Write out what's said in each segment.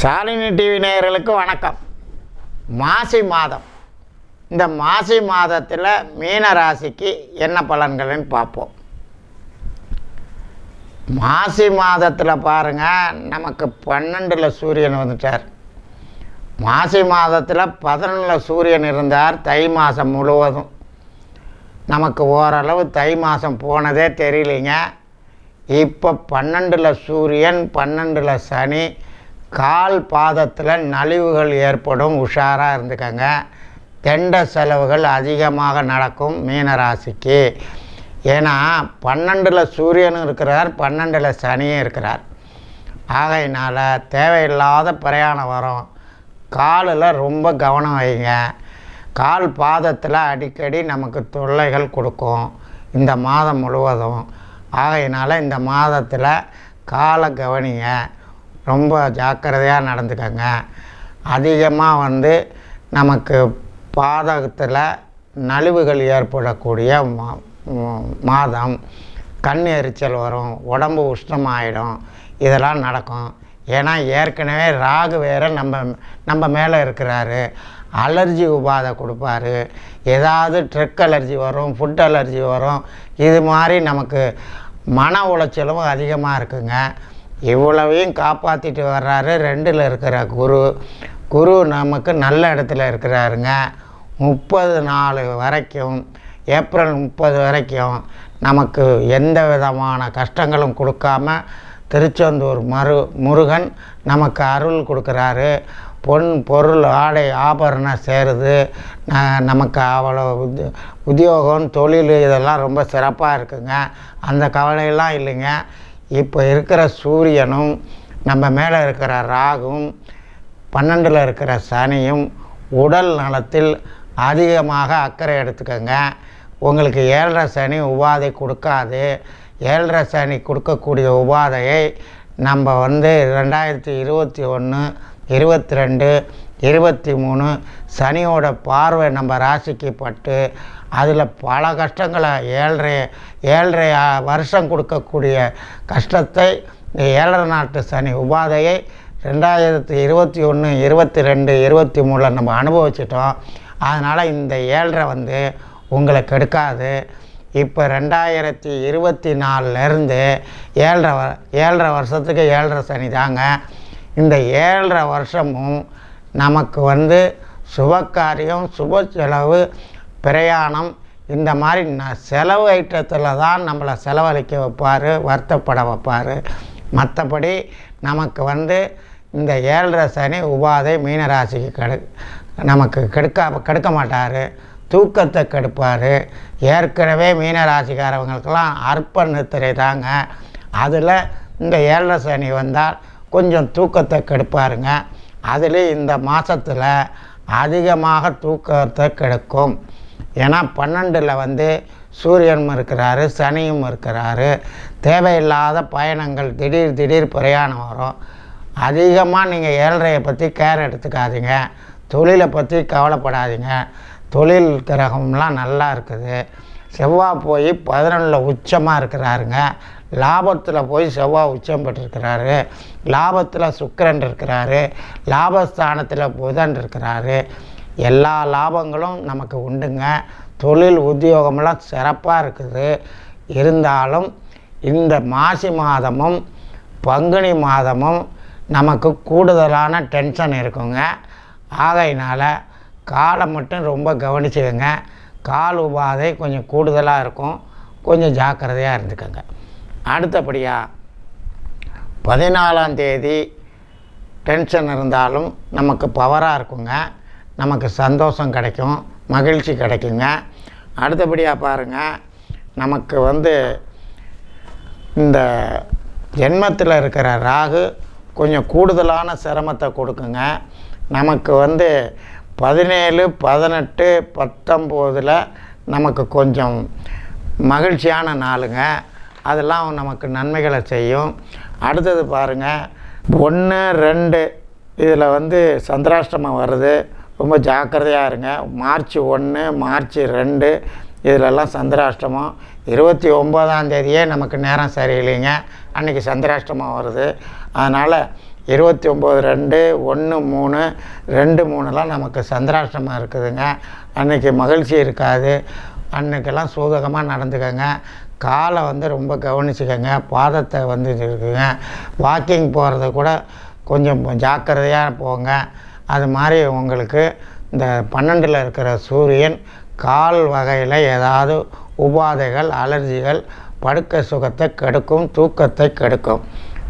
Shalini TV நேயர்களுக்கு வணக்கம். மாசி மாதம். இந்த மாசி மாதத்தில் மீன ராசிக்கு என்ன பலன்கள்னு பார்ப்போம். மாசி மாதத்தில் பாருங்கள் நமக்கு பன்னெண்டில் சூரியன் வந்துட்டார். மாசி மாதத்தில் பதினொன்றில் சூரியன் இருந்தார் தை மாதம் முழுவதும். நமக்கு ஓரளவு தை மாதம் போனதே தெரியலைங்க. இப்போ பன்னெண்டில் சூரியன் பன்னெண்டில் சனி கால் பாதத்தில் நலிவுகள் ஏற்படும் உஷாராக இருந்துக்கங்க. தெண்ட செலவுகள் அதிகமாக நடக்கும் மீனராசிக்கு. ஏன்னா பன்னெண்டில் சூரியனும் இருக்கிறார் பன்னெண்டில் சனியும் இருக்கிறார். ஆகையினால் தேவையில்லாத பிரயாணம் வரும். காலில் ரொம்ப கவனம் வைங்க. கால் பாதத்தில் அடிக்கடி நமக்கு தொல்லைகள் கொடுக்கும். இந்த மாதம் முழுவதும். ஆகையினால் இந்த மாதத்தில் காலை கவனிங்க. ரொம்ப ஜாக்கிரதையாக நடந்துக்கங்க. அதிகமாக வந்து நமக்கு பாதகத்தில் நலிவுகள் ஏற்படக்கூடிய மா- மாதம் கண் எரிச்சல் வரும் உடம்பு உஷ்ணமாயிடும் இதெல்லாம் நடக்கும். ஏன்னா ஏற்கனவே ராகு வேறு நம்ம நம்ம மேலே இருக்கிறாரு. அலர்ஜி உபாதை கொடுப்பாரு. ஏதாவது ட்ரெக் அலர்ஜி வரும் ஃபுட் அலர்ஜி வரும். இது மாதிரி நமக்கு மன உளைச்சலும் அதிகமாக இருக்குங்க. இவ்வளவையும் காப்பாற்றிட்டு வர்றாரு. ரெண்டில் இருக்கிற குரு குரு நமக்கு நல்ல இடத்துல இருக்கிறாருங்க. முப்பது நாள் வரைக்கும் ஏப்ரல் முப்பது வரைக்கும் நமக்கு எந்த விதமான கஷ்டங்களும் கொடுக்காம திருச்செந்தூர் மரு முருகன் நமக்கு அருள் கொடுக்குறாரு. பொன் பொருள் ஆடை ஆபரணம் சேருது. ந- நமக்கு அவ்வளோ உத் உத்தியோகம் தொழில் இதெல்லாம் ரொம்ப சிறப்பாக இருக்குங்க. அந்த கவலையெல்லாம் இல்லைங்க. இப்போ இருக்கிற சூரியனும் நம்ம மேலே இருக்கிற ராகும் பன்னெண்டில் இருக்கிற சனியும் உடல் நலத்தில் அதிகமாக அக்கறை எடுத்துக்கோங்க. உங்களுக்கு ஏழரை சனி உபாதை கொடுக்காது. ஏழரை சனி கொடுக்கக்கூடிய உபாதையை நம்ம வந்து ரெண்டாயிரத்தி இருபத்தி ஒன்று இருபத்தி ரெண்டு இருபத்தி மூணு சனியோட பார்வை நம்ம ராசிக்கு பட்டு அதில் பல கஷ்டங்களை ஏழரை ஏழரை வருஷம் கொடுக்கக்கூடிய கஷ்டத்தை இந்த ஏழரை நாட்டு சனி உபாதையை ரெண்டாயிரத்தி இருபத்தி ஒன்று இருபத்தி ரெண்டு இருபத்தி மூணில் நம்ம அனுபவிச்சிட்டோம். அதனால் இந்த ஏழரை வந்து உங்களை கெடுக்காது. இப்போ ரெண்டாயிரத்தி இருபத்தி நாலுலேருந்து ஏழரை வ ஏழரை வருஷத்துக்கு ஏழரை சனி தாங்க. இந்த ஏழரை வருஷமும் நமக்கு வந்து சுபகாரியம் சுப செலவு பிரயாணம் இந்த மாதிரி ந செலவு ஐட்டத்தில் தான் நம்மளை செலவழிக்க வைப்பார் வருத்தப்பட வைப்பார். மற்றபடி நமக்கு வந்து இந்த ஏழரை சனி உபாதை மீனராசிக்கு கெடு நமக்கு கெடுக்க கெடுக்க மாட்டார். தூக்கத்தை கெடுப்பார். ஏற்கனவே மீனராசிக்காரவங்களுக்கெல்லாம் அற்ப நித்திரை தாங்க. அதில் இந்த ஏழரை சனி வந்தால் கொஞ்சம் தூக்கத்தை கெடுப்பாருங்க. அதில் இந்த மாதத்தில் அதிகமாக தூக்கத்தை கெடுக்கும். ஏன்னா பன்னெண்டில் வந்து சூரியனும் இருக்கிறாரு சனியும் இருக்கிறாரு. தேவையில்லாத பயணங்கள் திடீர் திடீர் பிரயாணம் வரும். அதிகமாக நீங்கள் ஏழ்றையை பற்றி கேர் எடுத்துக்காதீங்க. தொழிலை பற்றி கவலைப்படாதீங்க. தொழில் கிரகம்லாம் நல்லா இருக்குது. செவ்வாய் போய் பதினொன்றில் உச்சமாக இருக்கிறாருங்க. லாபத்தில் போய் செவ்வாய் உச்சம் பெற்றிருக்கிறாரு. லாபத்தில் சுக்கரன் இருக்கிறாரு. லாபஸ்தானத்தில் புதன் இருக்கிறாரு. எல்லா லாபங்களும் நமக்கு உண்டுங்க. தொழில் உத்தியோகமெல்லாம் சிறப்பாக இருக்குது. இருந்தாலும் இந்த மாசி மாதமும் பங்குனி மாதமும் நமக்கு கூடுதலான டென்ஷன் இருக்குங்க. ஆகையினால் காலை மட்டும் ரொம்ப கவனிச்சுக்கோங்க. கால் உபாதை கொஞ்சம் கூடுதலாக இருக்கும். கொஞ்சம் ஜாக்கிரதையாக இருந்துக்கோங்க. அடுத்தபடியாக பதினாலாம் தேதி டென்ஷன் இருந்தாலும் நமக்கு பவராக இருக்குங்க. நமக்கு சந்தோஷம் கிடைக்கும் மகிழ்ச்சி கிடைக்குங்க. அடுத்தபடியாக பாருங்கள் நமக்கு வந்து இந்த ஜென்மத்தில் இருக்கிற ராகு கொஞ்சம் கூடுதலான சிரமத்தை கொடுக்குங்க. நமக்கு வந்து பதினேழு பதினெட்டு பத்தொம்போதில் நமக்கு கொஞ்சம் மகிழ்ச்சியான நாளுங்க. அதெல்லாம் நமக்கு நன்மைகளை செய்யும். அடுத்தது பாருங்கள் ஒன்று ரெண்டு இதில் வந்து சந்திராஷ்டமம் வருது. ரொம்ப ஜாக்கிரதையாக இருங்க. மார்ச் ஒன்று மார்ச் ரெண்டு இதிலெல்லாம் சந்திராஷ்டமம். இருபத்தி ஒம்போதாம் தேதியே நமக்கு நேரம் சரியில்லைங்க. அன்றைக்கி சந்திராஷ்டமம் வருது. அதனால் இருபத்தி ஒம்பது ரெண்டு ஒன்று மூணு ரெண்டு மூணுலாம் நமக்கு சந்திராஷ்டமம் இருக்குதுங்க. அன்றைக்கி மகிழ்ச்சி இருக்காது. அன்றைக்கெல்லாம் சூதகமாக நடந்துக்கங்க. காலை வந்து ரொம்ப கவனிச்சுக்கங்க. பாதத்தை வந்து இருக்குங்க வாக்கிங் போகிறத கூட கொஞ்சம் ஜாக்கிரதையாக போங்க. அது மாதிரி உங்களுக்கு இந்த பன்னெண்டில் இருக்கிற சூரியன் கால் வகையில் ஏதாவது உபாதைகள் அலர்ஜிகள் படுக்க சுகத்தை கெடுக்கும் தூக்கத்தை கெடுக்கும்.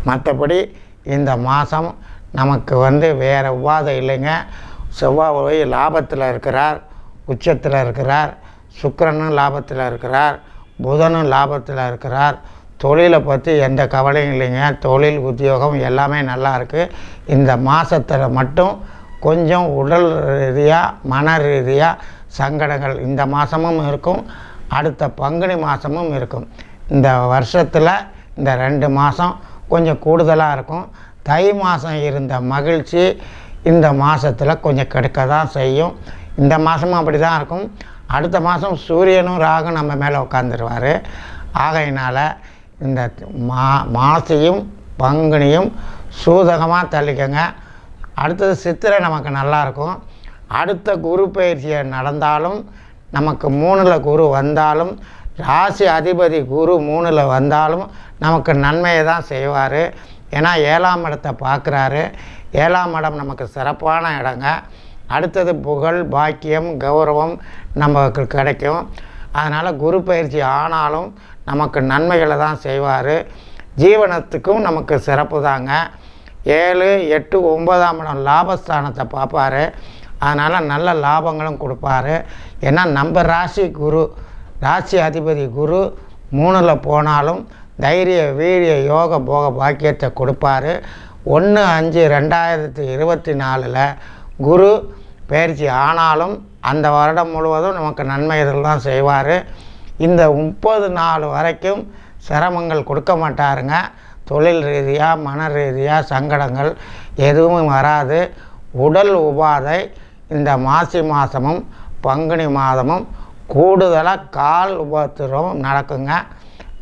மற்றபடி இந்த மாதம் நமக்கு வந்து வேறு உபாதை இல்லைங்க. செவ்வாய் போய் லாபத்தில் இருக்கிறார் உச்சத்தில் இருக்கிறார். சுக்கரனும் லாபத்தில் இருக்கிறார் புதனும் லாபத்தில் இருக்கிறார். தொழிலை பற்றி எந்த கவலையும் இல்லைங்க. தொழில் உத்தியோகம் எல்லாமே நல்லா இருக்குது இந்த மாதத்தில் மட்டும் கொஞ்சம் உடல் ரீதியாக மன ரீதியாக சங்கடங்கள் இந்த மாதமும் இருக்கும். அடுத்த பங்குனி மாதமும் இருக்கும். இந்த வருஷத்தில் இந்த ரெண்டு மாதம் கொஞ்சம் கூடுதலாக இருக்கும். தை மாதம் இருந்த மகிழ்ச்சி இந்த மாதத்தில் கொஞ்சம் கெடுக்க தான் செய்யும். இந்த மாதமும் அப்படி தான் இருக்கும். அடுத்த மாதம் சூரியனும் ராகும் நம்ம மேலே உட்காந்துருவார் ஆகையினால் இந்த மா மாசியும் பங்குனியும் சூதகமாக தள்ளிக்கங்க. அடுத்தது சித்திரை நமக்கு நல்லாயிருக்கும் அடுத்த குரு பயிற்சியை நடந்தாலும் நமக்கு மூணில் குரு வந்தாலும் ராசி அதிபதி குரு மூணில் வந்தாலும் நமக்கு நன்மையை தான் செய்வார். ஏன்னா ஏழாம் இடத்தை பார்க்குறாரு. ஏழாம் இடம் நமக்கு சிறப்பான இடங்க. அடுத்தது புகழ் பாக்கியம் கௌரவம் நமக்கு கிடைக்கும். அதனால் குரு பயிற்சி ஆனாலும் நமக்கு நன்மைகளை தான் செய்வார். ஜீவனத்துக்கும் நமக்கு சிறப்பு தாங்க. ஏழு எட்டு ஒன்பதாம் இடம் லாபஸ்தானத்தை பார்ப்பாரு. அதனால் நல்ல லாபங்களும் கொடுப்பாரு. ஏன்னா நம்ம ராசி குரு ராசி அதிபதி குரு மூணில் போனாலும் தைரிய வீரிய யோக போக பாக்கியத்தை கொடுப்பாரு. ஒன்று அஞ்சு ரெண்டாயிரத்தி இருபத்தி நாலில் குரு பயிற்சி ஆனாலும் அந்த வருடம் முழுவதும் நமக்கு நன்மைகள் தான் செய்வார். இந்த முப்பது நாள் வரைக்கும் சிரமங்கள் கொடுக்க மாட்டாருங்க. தொழில் ரீதியாக மன ரீதியாக சங்கடங்கள் எதுவும் வராது. உடல் உபாதை இந்த மாசி மாதமும் பங்குனி மாதமும் கூடுதலாக கால் உபத்திரம் நடக்குங்க.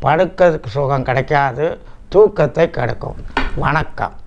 படுக்க சுகம் கிடைக்காது தூக்கத்தை கெடுக்கும். வணக்கம்.